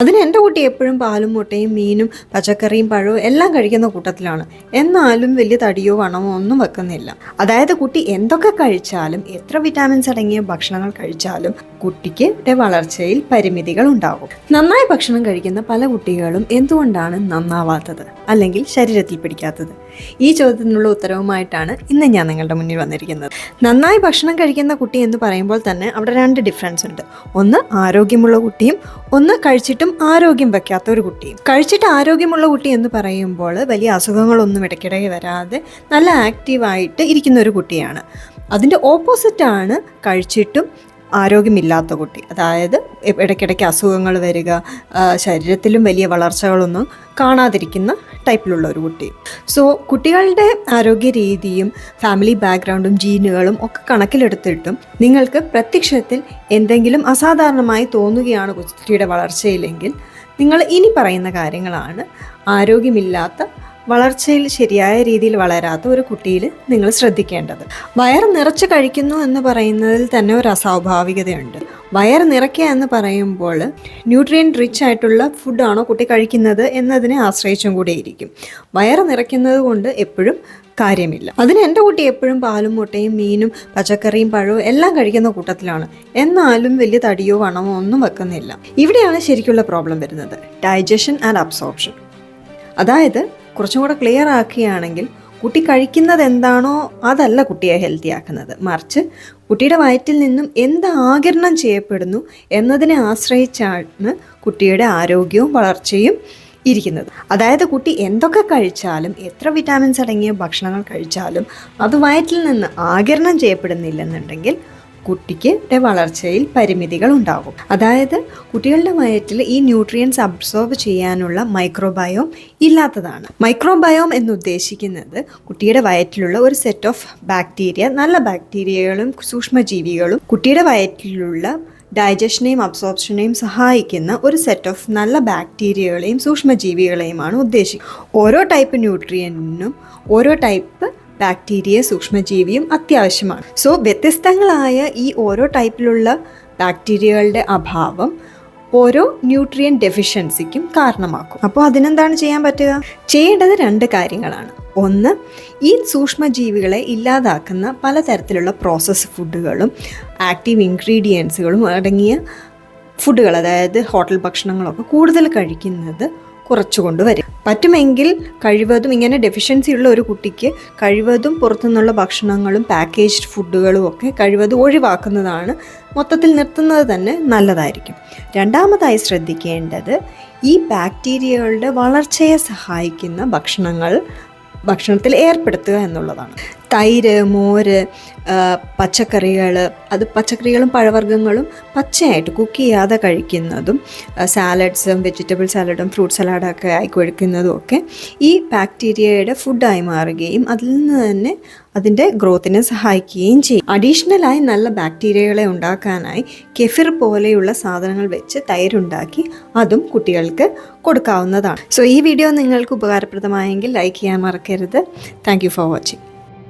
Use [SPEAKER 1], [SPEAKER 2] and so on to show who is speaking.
[SPEAKER 1] അതിന് എന്റെ കുട്ടി എപ്പോഴും പാലും മുട്ടയും മീനും പച്ചക്കറിയും പഴവും എല്ലാം കഴിക്കുന്ന കൂട്ടത്തിലാണ്. എന്നാലും വലിയ തടിയോ വണമോ ഒന്നും വെക്കുന്നില്ല. അതായത് കുട്ടി എന്തൊക്കെ കഴിച്ചാലും എത്ര വിറ്റാമിൻസ് അടങ്ങിയ ഭക്ഷണങ്ങൾ കഴിച്ചാലും കുട്ടിക്ക് വളർച്ചയിൽ പരിമിതികൾ ഉണ്ടാകും. നന്നായി ഭക്ഷണം കഴിക്കുന്ന പല കുട്ടികളും എന്തുകൊണ്ടാണ് നന്നാവാത്തത്? അല്ലെങ്കിൽ ശരീരത്തിൽ പിടിക്കാത്തത്? ഈ ചോദ്യത്തിനുള്ള ഉത്തരവുമായിട്ടാണ് ഇന്ന് ഞാൻ നിങ്ങളുടെ മുന്നിൽ വന്നിരിക്കുന്നത്. നന്നായി ഭക്ഷണം കഴിക്കുന്ന കുട്ടി എന്ന് പറയുമ്പോൾ തന്നെ അവിടെ രണ്ട് ഡിഫറൻസ് ഉണ്ട്. ഒന്ന് ആരോഗ്യമുള്ള കുട്ടിയും ഒന്ന് കഴിച്ചിട്ടും ആരോഗ്യം വെക്കാത്ത ഒരു കുട്ടിയും കഴിച്ചിട്ട് ആരോഗ്യമുള്ള കുട്ടി എന്ന് പറയുമ്പോൾ വലിയ അസുഖങ്ങളൊന്നും ഇടയ്ക്കിടയിൽ വരാതെ നല്ല ആക്റ്റീവായിട്ട് ഇരിക്കുന്ന ഒരു കുട്ടിയാണ്. അതിന്റെ ഓപ്പോസിറ്റാണ് കഴിച്ചിട്ടും ആരോഗ്യമില്ലാത്ത കുട്ടി. അതായത് ഇടയ്ക്കിടയ്ക്ക് അസുഖങ്ങൾ വരിക ശരീരത്തിലും വലിയ വളർച്ചകളൊന്നും കാണാതിരിക്കുന്ന ടൈപ്പിലുള്ള ഒരു കുട്ടി. സോ കുട്ടികളുടെ ആരോഗ്യ രീതിയും ഫാമിലി ബാക്ക്ഗ്രൗണ്ടും ജീനുകളും ഒക്കെ കണക്കിലെടുത്തിട്ടും നിങ്ങൾക്ക് പ്രത്യക്ഷത്തിൽ എന്തെങ്കിലും അസാധാരണമായി തോന്നുകയാണ് കുട്ടിയുടെ വളർച്ചയിലെങ്കിൽ നിങ്ങൾ ഇനി പറയുന്ന കാര്യങ്ങളാണ് ആരോഗ്യമില്ലാത്ത വളർച്ചയിൽ ശരിയായ രീതിയിൽ വളരാത്ത ഒരു കുട്ടിയിൽ നിങ്ങൾ ശ്രദ്ധിക്കേണ്ടത്. വയർ നിറച്ച് കഴിക്കുന്നു എന്ന് പറയുന്നതിൽ തന്നെ ഒരു അസ്വാഭാവികതയുണ്ട്. വയർ നിറയ്ക്കുക എന്ന് പറയുമ്പോൾ ന്യൂട്രിയൻ റിച്ച് ആയിട്ടുള്ള ഫുഡാണോ കുട്ടി കഴിക്കുന്നത് എന്നതിനെ ആശ്രയിച്ചും കൂടിയിരിക്കും. വയർ നിറയ്ക്കുന്നത് കൊണ്ട് എപ്പോഴും കാര്യമില്ല. അതിന് എന്റെ കുട്ടി എപ്പോഴും പാലും മുട്ടയും മീനും പച്ചക്കറിയും പഴവും എല്ലാം കഴിക്കുന്ന കൂട്ടത്തിലാണ്. എന്നാലും വലിയ തടിയോ വണമോ ഒന്നും വെക്കുന്നില്ല. ഇവിടെയാണ് ശരിക്കുള്ള പ്രോബ്ലം വരുന്നത്. ഡൈജഷൻ ആൻഡ് അബ്സോർപ്ഷൻ അതായത് കുറച്ചും കൂടെ ക്ലിയർ ആക്കുകയാണെങ്കിൽ കുട്ടി കഴിക്കുന്നത് എന്താണോ അതല്ല കുട്ടിയെ ഹെൽത്തി ആക്കുന്നത്. മറിച്ച് കുട്ടിയുടെ വയറ്റിൽ നിന്നും എന്ത് ആകിരണം ചെയ്യപ്പെടുന്നു എന്നതിനെ ആശ്രയിച്ചാണ് കുട്ടിയുടെ ആരോഗ്യവും വളർച്ചയും ഇരിക്കുന്നത്. അതായത് കുട്ടി എന്തൊക്കെ കഴിച്ചാലും എത്ര വിറ്റാമിൻസ് അടങ്ങിയ ഭക്ഷണങ്ങൾ കഴിച്ചാലും അത് വയറ്റിൽ നിന്ന് ആകിരണം ചെയ്യപ്പെടുന്നില്ലെന്നുണ്ടെങ്കിൽ കുട്ടിക്ക് വളർച്ചയിൽ പരിമിതികൾ ഉണ്ടാകും. അതായത് കുട്ടികളുടെ വയറ്റിൽ ഈ ന്യൂട്രിയൻസ് അബ്സോർബ് ചെയ്യാനുള്ള മൈക്രോബയോം ഇല്ലാത്തതാണ്. മൈക്രോബയോം എന്ന് ഉദ്ദേശിക്കുന്നത് കുട്ടിയുടെ വയറ്റിലുള്ള ഒരു സെറ്റ് ഓഫ് ബാക്ടീരിയ നല്ല ബാക്ടീരിയകളും സൂക്ഷ്മജീവികളും കുട്ടിയുടെ വയറ്റിലുള്ള ഡൈജഷനെയും അബ്സോർപ്ഷനെയും സഹായിക്കുന്ന ഒരു സെറ്റ് ഓഫ് നല്ല ബാക്ടീരിയകളെയും സൂക്ഷ്മജീവികളെയുമാണ് ഉദ്ദേശിക്കുന്നത്. ഓരോ ടൈപ്പ് ന്യൂട്രിയന്റിനും ഓരോ ടൈപ്പ് ബാക്ടീരിയ സൂക്ഷ്മജീവിയും അത്യാവശ്യമാണ്. സോ വ്യത്യസ്തങ്ങളായ ഈ ഓരോ ടൈപ്പിലുള്ള ബാക്ടീരിയകളുടെ അഭാവം ഓരോ ന്യൂട്രിയൻ ഡെഫിഷ്യൻസിക്കും കാരണമാക്കും. അപ്പോൾ അതിനെന്താണ് ചെയ്യാൻ പറ്റുക? ചെയ്യേണ്ടത് രണ്ട് കാര്യങ്ങളാണ്. ഒന്ന് ഈ സൂക്ഷ്മജീവികളെ ഇല്ലാതാക്കുന്ന പലതരത്തിലുള്ള പ്രോസസ് ഫുഡുകളും ആക്റ്റീവ് ഇൻഗ്രീഡിയൻസുകളും അടങ്ങിയ ഫുഡുകൾ അതായത് ഹോട്ടൽ ഭക്ഷണങ്ങളൊക്കെ കൂടുതൽ കഴിക്കുന്നത് കുറച്ചു കൊണ്ടുവരും പറ്റുമെങ്കിൽ കഴിവതും ഇങ്ങനെ ഡെഫിഷ്യൻസി ഉള്ള ഒരു കുട്ടിക്ക് കഴിവതും പുറത്തുനിന്നുള്ള ഭക്ഷണങ്ങളും പാക്കേജ്ഡ് ഫുഡുകളും ഒക്കെ കഴിവതും ഒഴിവാക്കുന്നതാണ്. മൊത്തത്തിൽ നിർത്തുന്നത് തന്നെ നല്ലതായിരിക്കും. രണ്ടാമതായി ശ്രദ്ധിക്കേണ്ടത് ഈ ബാക്ടീരിയകളുടെ വളർച്ചയെ സഹായിക്കുന്ന ഭക്ഷണങ്ങൾ ഭക്ഷണത്തിൽ ഏർപ്പെടുത്തുക എന്നുള്ളതാണ്. തൈര് മോര് പച്ചക്കറികൾ അത് പച്ചക്കറികളും പഴവർഗങ്ങളും പച്ചയായിട്ട് കുക്ക് ചെയ്യാതെ കഴിക്കുന്നതും സാലഡ്സും വെജിറ്റബിൾ സാലഡും ഫ്രൂട്ട് സലാഡൊക്കെ ആയി കൊഴിക്കുന്നതും ഒക്കെ ഈ ബാക്ടീരിയയുടെ ഫുഡായി മാറുകയും അതിൽ നിന്ന് തന്നെ അതിന്റെ ഗ്രോത്തിനെ സഹായിക്കുകയും ചെയ്യും. അഡീഷണലായി നല്ല ബാക്ടീരിയകളെ ഉണ്ടാക്കാനായി കെഫിർ പോലെയുള്ള സാധനങ്ങൾ വെച്ച് തൈരുണ്ടാക്കി അതും കുട്ടികൾക്ക് കൊടുക്കാവുന്നതാണ്. സോ ഈ വീഡിയോ നിങ്ങൾക്ക് ഉപകാരപ്രദമായെങ്കിൽ ലൈക്ക് ചെയ്യാൻ മറക്കരുത്. Thank for watching.